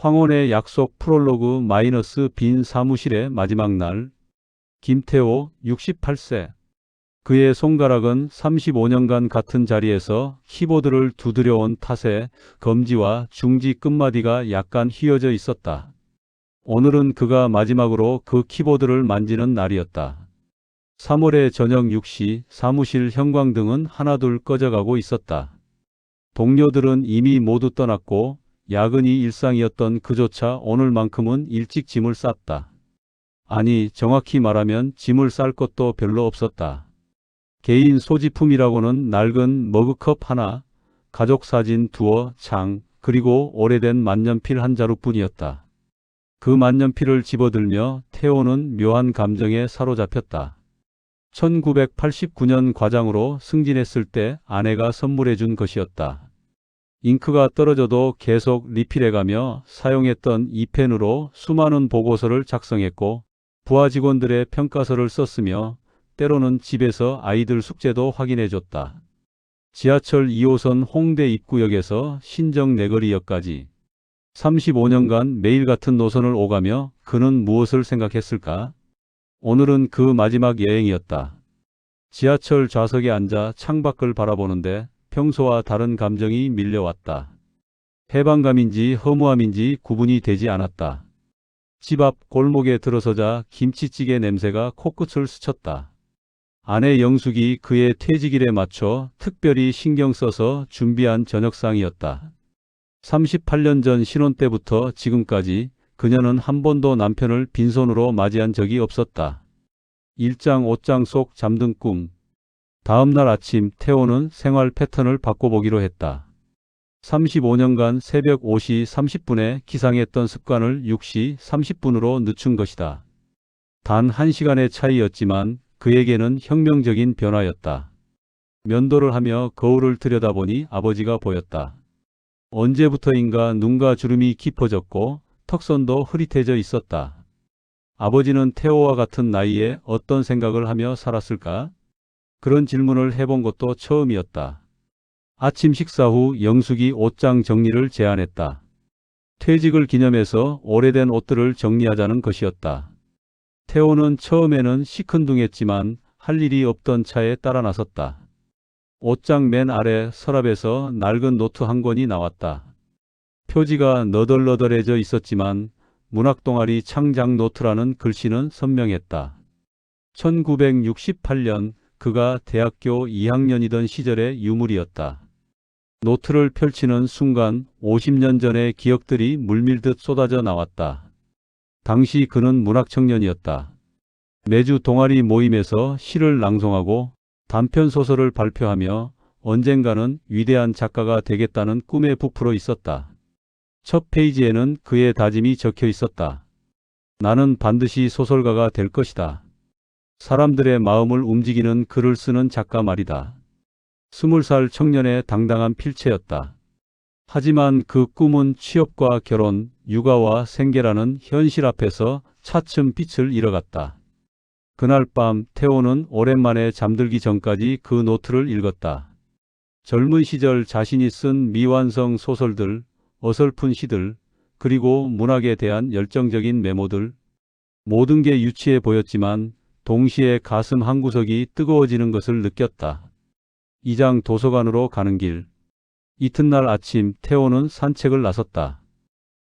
황혼의 약속 프롤로그 마이너스 빈 사무실의 마지막 날. 김태호 68세. 그의 손가락은 35년간 같은 자리에서 키보드를 두드려온 탓에 검지와 중지 끝마디가 약간 휘어져 있었다. 오늘은 그가 마지막으로 그 키보드를 만지는 날이었다. 3월의 저녁 6시 사무실 형광등은 하나둘 꺼져가고 있었다. 동료들은 이미 모두 떠났고 야근이 일상이었던 그조차 오늘만큼은 일찍 짐을 쌌다. 아니 정확히 말하면 짐을 쌀 것도 별로 없었다. 개인 소지품이라고는 낡은 머그컵 하나, 가족 사진 두어 창, 그리고 오래된 만년필 한 자루뿐이었다. 그 만년필을 집어들며 태호는 묘한 감정에 사로잡혔다. 1989년 과장으로 승진했을 때 아내가 선물해 준 것이었다. 잉크가 떨어져도 계속 리필해가며 사용했던 이 펜으로 수많은 보고서를 작성했고 부하 직원들의 평가서를 썼으며 때로는 집에서 아이들 숙제도 확인해줬다. 지하철 2호선 홍대 입구역에서 신정 내거리역까지 35년간 매일 같은 노선을 오가며 그는 무엇을 생각했을까? 오늘은 그 마지막 여행이었다. 지하철 좌석에 앉아 창밖을 바라보는데 평소와 다른 감정이 밀려왔다. 해방감인지 허무함인지 구분이 되지 않았다. 집 앞 골목에 들어서자 김치찌개 냄새가 코끝을 스쳤다. 아내 영숙이 그의 퇴직일에 맞춰 특별히 신경 써서 준비한 저녁상이었다. 38년 전 신혼 때부터 지금까지 그녀는 한 번도 남편을 빈손으로 맞이한 적이 없었다. 일장 옷장 속 잠든 꿈. 다음 날 아침 태호는 생활 패턴을 바꿔보기로 했다. 35년간 새벽 5시 30분에 기상했던 습관을 6시 30분으로 늦춘 것이다. 단 1시간의 차이였지만 그에게는 혁명적인 변화였다. 면도를 하며 거울을 들여다보니 아버지가 보였다. 언제부터인가 눈과 주름이 깊어졌고 턱선도 흐릿해져 있었다. 아버지는 태호와 같은 나이에 어떤 생각을 하며 살았을까? 그런 질문을 해본 것도 처음이었다. 아침 식사 후 영숙이 옷장 정리를 제안했다. 퇴직을 기념해서 오래된 옷들을 정리하자는 것이었다. 태호는 처음에는 시큰둥했지만 할 일이 없던 차에 따라 나섰다. 옷장 맨 아래 서랍에서 낡은 노트 한 권이 나왔다. 표지가 너덜너덜해져 있었지만 문학동아리 창작 노트라는 글씨는 선명했다. 1968년 그가 대학교 2학년이던 시절의 유물이었다. 노트를 펼치는 순간 50년 전의 기억들이 물밀듯 쏟아져 나왔다. 당시 그는 문학 청년이었다. 매주 동아리 모임에서 시를 낭송하고 단편 소설을 발표하며 언젠가는 위대한 작가가 되겠다는 꿈에 부풀어 있었다. 첫 페이지에는 그의 다짐이 적혀 있었다. 나는 반드시 소설가가 될 것이다. 사람들의 마음을 움직이는 글을 쓰는 작가 말이다. 스물 살 청년의 당당한 필체였다. 하지만 그 꿈은 취업과 결혼, 육아와 생계라는 현실 앞에서 차츰 빛을 잃어갔다. 그날 밤 태호는 오랜만에 잠들기 전까지 그 노트를 읽었다. 젊은 시절 자신이 쓴 미완성 소설들, 어설픈 시들, 그리고 문학에 대한 열정적인 메모들. 모든 게 유치해 보였지만 동시에 가슴 한구석이 뜨거워지는 것을 느꼈다. 이장 도서관으로 가는 길. 이튿날 아침 태호는 산책을 나섰다.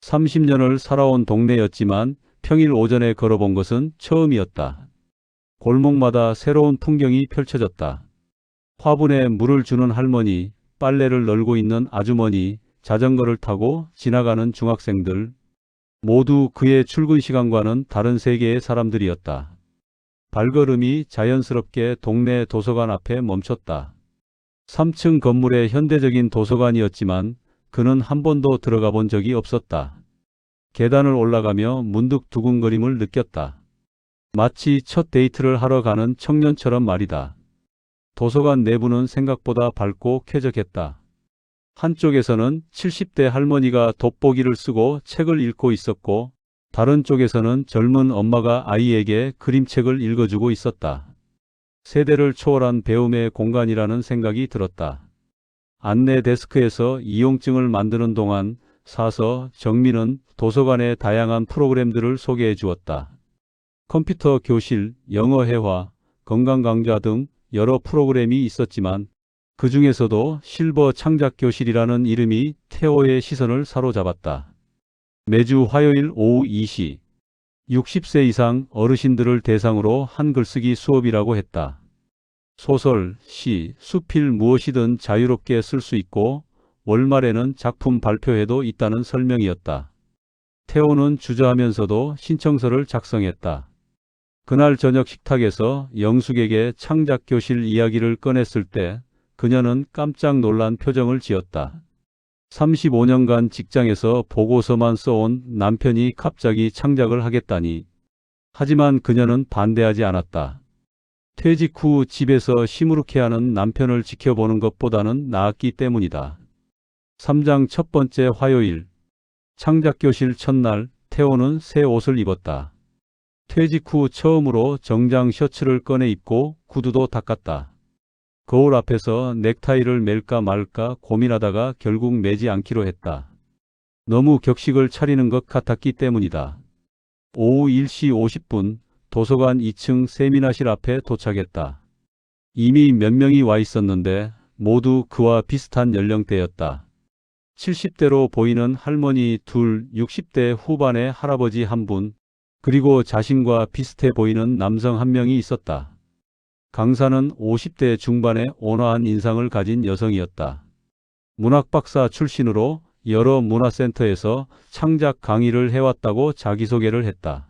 30년을 살아온 동네였지만 평일 오전에 걸어본 것은 처음이었다. 골목마다 새로운 풍경이 펼쳐졌다. 화분에 물을 주는 할머니, 빨래를 널고 있는 아주머니, 자전거를 타고 지나가는 중학생들. 모두 그의 출근 시간과는 다른 세계의 사람들이었다. 발걸음이 자연스럽게 동네 도서관 앞에 멈췄다. 3층 건물의 현대적인 도서관이었지만 그는 한 번도 들어가 본 적이 없었다. 계단을 올라가며 문득 두근거림을 느꼈다. 마치 첫 데이트를 하러 가는 청년처럼 말이다. 도서관 내부는 생각보다 밝고 쾌적했다. 한쪽에서는 70대 할머니가 돋보기를 쓰고 책을 읽고 있었고 다른 쪽에서는 젊은 엄마가 아이에게 그림책을 읽어주고 있었다. 세대를 초월한 배움의 공간이라는 생각이 들었다. 안내 데스크에서 이용증을 만드는 동안 사서, 정민은 도서관의 다양한 프로그램들을 소개해 주었다. 컴퓨터 교실, 영어 회화, 건강 강좌 등 여러 프로그램이 있었지만 그 중에서도 실버 창작 교실이라는 이름이 태호의 시선을 사로잡았다. 매주 화요일 오후 2시 60세 이상 어르신들을 대상으로 한글쓰기 수업이라고 했다. 소설, 시, 수필 무엇이든 자유롭게 쓸 수 있고 월말에는 작품 발표회도 있다는 설명이었다. 태호는 주저하면서도 신청서를 작성했다. 그날 저녁 식탁에서 영숙에게 창작교실 이야기를 꺼냈을 때 그녀는 깜짝 놀란 표정을 지었다. 35년간 직장에서 보고서만 써온 남편이 갑자기 창작을 하겠다니. 하지만 그녀는 반대하지 않았다. 퇴직 후 집에서 시무룩해하는 남편을 지켜보는 것보다는 나았기 때문이다. 3장 첫 번째 화요일. 창작교실 첫날 태호는 새 옷을 입었다. 퇴직 후 처음으로 정장 셔츠를 꺼내 입고 구두도 닦았다. 거울 앞에서 넥타이를 멜까 말까 고민하다가 결국 매지 않기로 했다. 너무 격식을 차리는 것 같았기 때문이다. 오후 1시 50분 도서관 2층 세미나실 앞에 도착했다. 이미 몇 명이 와 있었는데 모두 그와 비슷한 연령대였다. 70대로 보이는 할머니 둘, 60대 후반의 할아버지 한 분, 그리고 자신과 비슷해 보이는 남성 한 명이 있었다. 강사는 50대 중반의 온화한 인상을 가진 여성이었다. 문학박사 출신으로 여러 문화센터에서 창작 강의를 해왔다고 자기소개를 했다.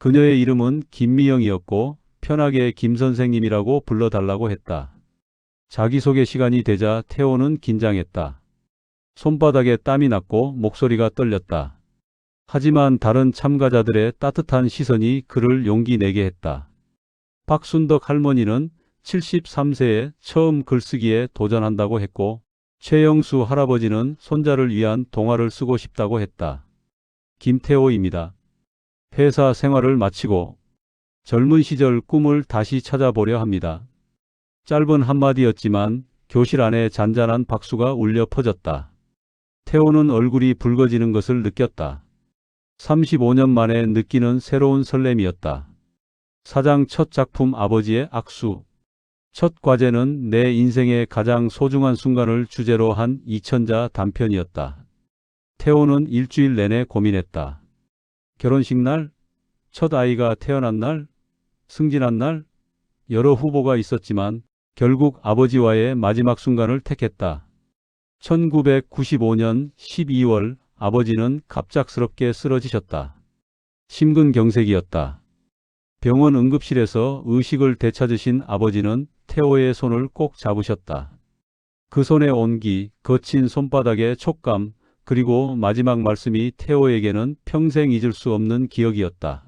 그녀의 이름은 김미영이었고 편하게 김 선생님이라고 불러달라고 했다. 자기소개 시간이 되자 태호는 긴장했다. 손바닥에 땀이 났고 목소리가 떨렸다. 하지만 다른 참가자들의 따뜻한 시선이 그를 용기 내게 했다. 박순덕 할머니는 73세에 처음 글쓰기에 도전한다고 했고 최영수 할아버지는 손자를 위한 동화를 쓰고 싶다고 했다. 김태호입니다. 회사 생활을 마치고 젊은 시절 꿈을 다시 찾아보려 합니다. 짧은 한마디였지만 교실 안에 잔잔한 박수가 울려 퍼졌다. 태호는 얼굴이 붉어지는 것을 느꼈다. 35년 만에 느끼는 새로운 설렘이었다. 사장 첫 작품 아버지의 악수. 첫 과제는 내 인생의 가장 소중한 순간을 주제로 한 이천자 단편이었다. 태호는 일주일 내내 고민했다. 결혼식 날, 첫 아이가 태어난 날, 승진한 날, 여러 후보가 있었지만 결국 아버지와의 마지막 순간을 택했다. 1995년 12월 아버지는 갑작스럽게 쓰러지셨다. 심근경색이었다. 병원 응급실에서 의식을 되찾으신 아버지는 태호의 손을 꼭 잡으셨다. 그 손의 온기, 거친 손바닥의 촉감, 그리고 마지막 말씀이 태호에게는 평생 잊을 수 없는 기억이었다.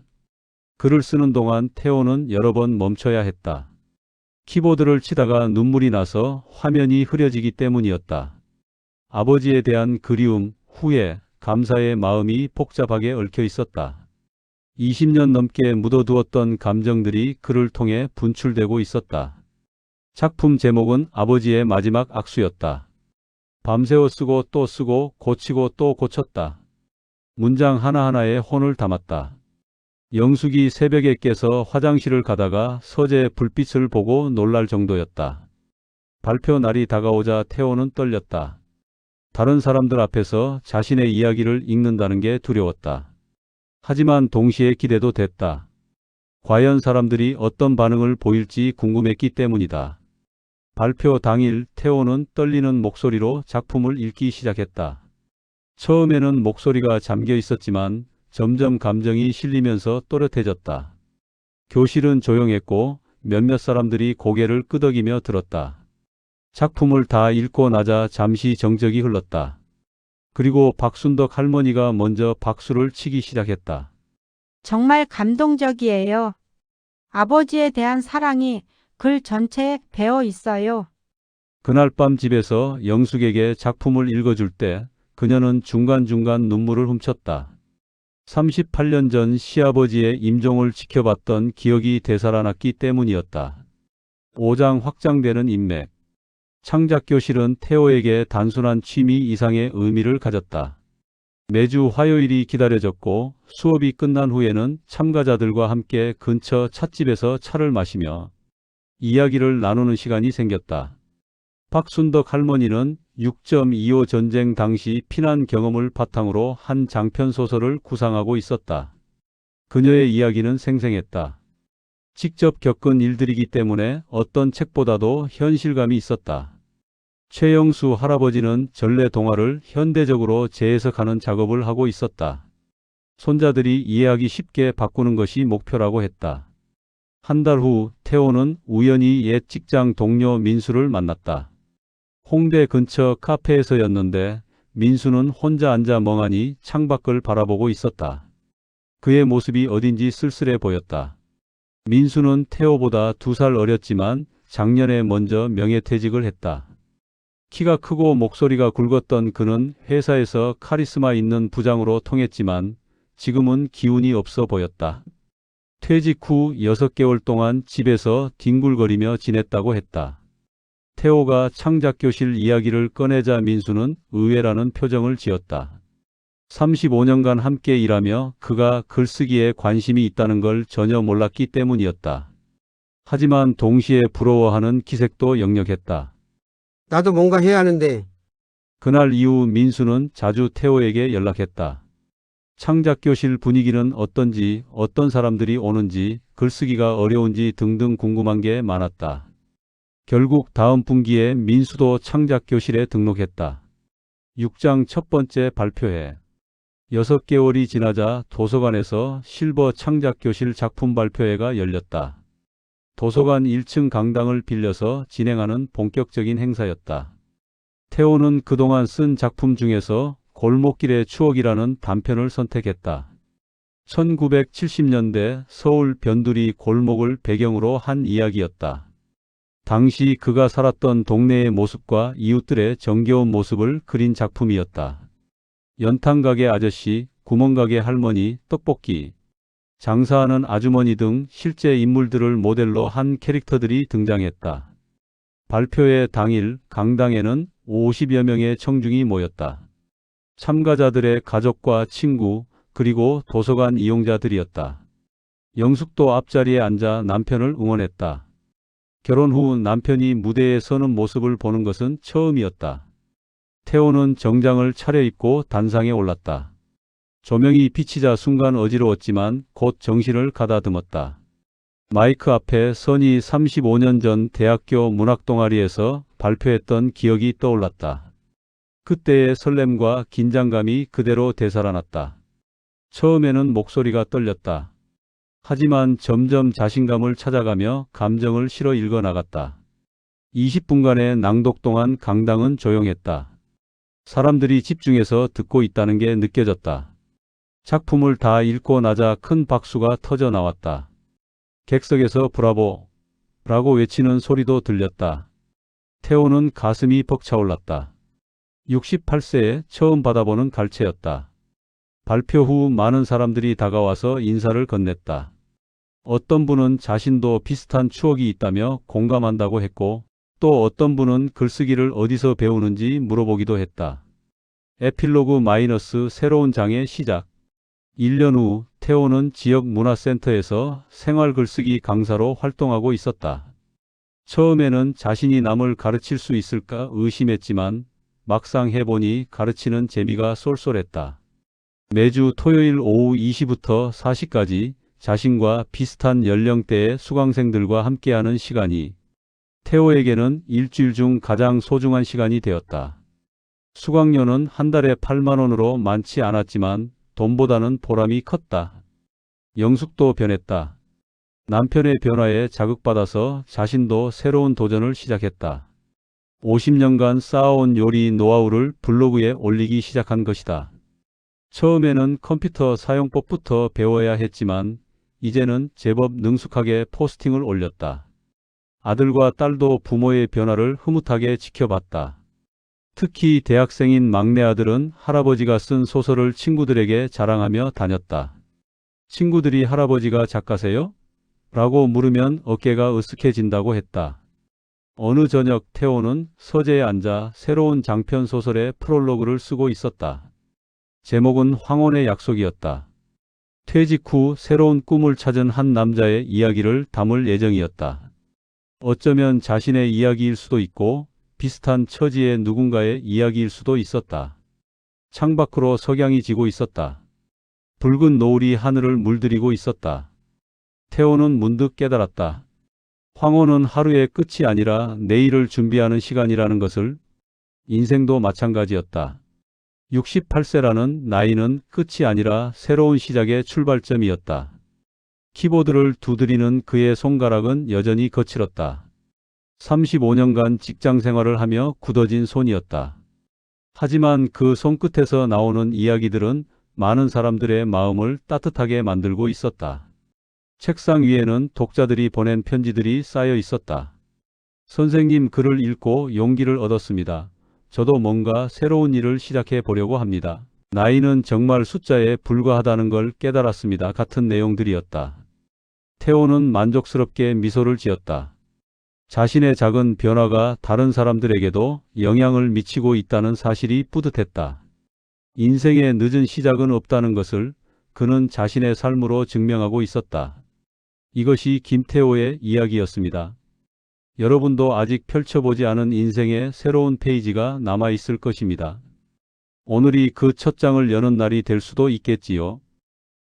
글을 쓰는 동안 태호는 여러 번 멈춰야 했다. 키보드를 치다가 눈물이 나서 화면이 흐려지기 때문이었다. 아버지에 대한 그리움, 후회, 감사의 마음이 복잡하게 얽혀 있었다. 20년 넘게 묻어두었던 감정들이 그를 통해 분출되고 있었다. 작품 제목은 아버지의 마지막 악수였다. 밤새워 쓰고 또 쓰고 고치고 또 고쳤다. 문장 하나하나에 혼을 담았다. 영숙이 새벽에 깨서 화장실을 가다가 서재 불빛을 보고 놀랄 정도였다. 발표 날이 다가오자 태호는 떨렸다. 다른 사람들 앞에서 자신의 이야기를 읽는다는 게 두려웠다. 하지만 동시에 기대도 됐다. 과연 사람들이 어떤 반응을 보일지 궁금했기 때문이다. 발표 당일 태호는 떨리는 목소리로 작품을 읽기 시작했다. 처음에는 목소리가 잠겨 있었지만 점점 감정이 실리면서 또렷해졌다. 교실은 조용했고 몇몇 사람들이 고개를 끄덕이며 들었다. 작품을 다 읽고 나자 잠시 정적이 흘렀다. 그리고 박순덕 할머니가 먼저 박수를 치기 시작했다. 정말 감동적이에요. 아버지에 대한 사랑이 글 전체에 배어 있어요. 그날 밤 집에서 영숙에게 작품을 읽어줄 때 그녀는 중간중간 눈물을 훔쳤다. 38년 전 시아버지의 임종을 지켜봤던 기억이 되살아났기 때문이었다. 5장 확장되는 인맥. 창작교실은 태호에게 단순한 취미 이상의 의미를 가졌다. 매주 화요일이 기다려졌고 수업이 끝난 후에는 참가자들과 함께 근처 찻집에서 차를 마시며 이야기를 나누는 시간이 생겼다. 박순덕 할머니는 6.25 전쟁 당시 피난 경험을 바탕으로 한 장편 소설을 구상하고 있었다. 그녀의 이야기는 생생했다. 직접 겪은 일들이기 때문에 어떤 책보다도 현실감이 있었다. 최영수 할아버지는 전래 동화를 현대적으로 재해석하는 작업을 하고 있었다. 손자들이 이해하기 쉽게 바꾸는 것이 목표라고 했다. 한 달 후 태호는 우연히 옛 직장 동료 민수를 만났다. 홍대 근처 카페에서였는데 민수는 혼자 앉아 멍하니 창밖을 바라보고 있었다. 그의 모습이 어딘지 쓸쓸해 보였다. 민수는 태호보다 두 살 어렸지만 작년에 먼저 명예퇴직을 했다. 키가 크고 목소리가 굵었던 그는 회사에서 카리스마 있는 부장으로 통했지만 지금은 기운이 없어 보였다. 퇴직 후 6개월 동안 집에서 뒹굴거리며 지냈다고 했다. 태호가 창작교실 이야기를 꺼내자 민수는 의외라는 표정을 지었다. 35년간 함께 일하며 그가 글쓰기에 관심이 있다는 걸 전혀 몰랐기 때문이었다. 하지만 동시에 부러워하는 기색도 역력했다. 나도 뭔가 해야 하는데 그날 이후 민수는 자주 태호에게 연락했다. 창작교실 분위기는 어떤지, 어떤 사람들이 오는지, 글쓰기가 어려운지 등등 궁금한 게 많았다. 결국 다음 분기에 민수도 창작교실에 등록했다. 6장 첫 번째 발표회. 6개월이 지나자 도서관에서 실버 창작교실 작품 발표회가 열렸다. 도서관 1층 강당을 빌려서 진행하는 본격적인 행사였다. 태호는 그동안 쓴 작품 중에서 골목길의 추억이라는 단편을 선택했다. 1970년대 서울 변두리 골목을 배경으로 한 이야기였다. 당시 그가 살았던 동네의 모습과 이웃들의 정겨운 모습을 그린 작품이었다. 연탄가게 아저씨, 구멍가게 할머니, 떡볶이, 장사하는 아주머니 등 실제 인물들을 모델로 한 캐릭터들이 등장했다. 발표회 당일 강당에는 50여 명의 청중이 모였다. 참가자들의 가족과 친구, 그리고 도서관 이용자들이었다. 영숙도 앞자리에 앉아 남편을 응원했다. 결혼 후 남편이 무대에 서는 모습을 보는 것은 처음이었다. 태호는 정장을 차려입고 단상에 올랐다. 조명이 비치자 순간 어지러웠지만 곧 정신을 가다듬었다. 마이크 앞에 선이 35년 전 대학교 문학동아리에서 발표했던 기억이 떠올랐다. 그때의 설렘과 긴장감이 그대로 되살아났다. 처음에는 목소리가 떨렸다. 하지만 점점 자신감을 찾아가며 감정을 실어 읽어 나갔다. 20분간의 낭독 동안 강당은 조용했다. 사람들이 집중해서 듣고 있다는 게 느껴졌다. 작품을 다 읽고 나자 큰 박수가 터져 나왔다. 객석에서 브라보! 라고 외치는 소리도 들렸다. 태호는 가슴이 벅차올랐다. 68세에 처음 받아보는 갈채였다. 발표 후 많은 사람들이 다가와서 인사를 건넸다. 어떤 분은 자신도 비슷한 추억이 있다며 공감한다고 했고 또 어떤 분은 글쓰기를 어디서 배우는지 물어보기도 했다. 에필로그 마이너스 새로운 장의 시작 1년 후 태호는 지역 문화센터에서 생활 글쓰기 강사로 활동하고 있었다. 처음에는 자신이 남을 가르칠 수 있을까 의심했지만 막상 해보니 가르치는 재미가 쏠쏠했다. 매주 토요일 오후 2시부터 4시까지 자신과 비슷한 연령대의 수강생들과 함께하는 시간이 태호에게는 일주일 중 가장 소중한 시간이 되었다. 수강료는 한 달에 8만 원으로 많지 않았지만 돈보다는 보람이 컸다. 영숙도 변했다. 남편의 변화에 자극받아서 자신도 새로운 도전을 시작했다. 50년간 쌓아온 요리 노하우를 블로그에 올리기 시작한 것이다. 처음에는 컴퓨터 사용법부터 배워야 했지만 이제는 제법 능숙하게 포스팅을 올렸다. 아들과 딸도 부모의 변화를 흐뭇하게 지켜봤다. 특히 대학생인 막내 아들은 할아버지가 쓴 소설을 친구들에게 자랑하며 다녔다. 친구들이 할아버지가 작가세요? 라고 물으면 어깨가 으쓱해진다고 했다. 어느 저녁 태호는 서재에 앉아 새로운 장편 소설의 프롤로그를 쓰고 있었다. 제목은 황혼의 약속이었다. 퇴직 후 새로운 꿈을 찾은 한 남자의 이야기를 담을 예정이었다. 어쩌면 자신의 이야기일 수도 있고 비슷한 처지의 누군가의 이야기일 수도 있었다. 창밖으로 석양이 지고 있었다. 붉은 노을이 하늘을 물들이고 있었다. 태호는 문득 깨달았다. 황혼은 하루의 끝이 아니라 내일을 준비하는 시간이라는 것을 인생도 마찬가지였다. 68세라는 나이는 끝이 아니라 새로운 시작의 출발점이었다. 키보드를 두드리는 그의 손가락은 여전히 거칠었다. 35년간 직장 생활을 하며 굳어진 손이었다. 하지만 그 손끝에서 나오는 이야기들은 많은 사람들의 마음을 따뜻하게 만들고 있었다. 책상 위에는 독자들이 보낸 편지들이 쌓여 있었다. 선생님 글을 읽고 용기를 얻었습니다. 저도 뭔가 새로운 일을 시작해 보려고 합니다. 나이는 정말 숫자에 불과하다는 걸 깨달았습니다. 같은 내용들이었다. 태호는 만족스럽게 미소를 지었다. 자신의 작은 변화가 다른 사람들에게도 영향을 미치고 있다는 사실이 뿌듯했다. 인생의 늦은 시작은 없다는 것을 그는 자신의 삶으로 증명하고 있었다. 이것이 김태호의 이야기였습니다. 여러분도 아직 펼쳐보지 않은 인생의 새로운 페이지가 남아 있을 것입니다. 오늘이 그 첫 장을 여는 날이 될 수도 있겠지요.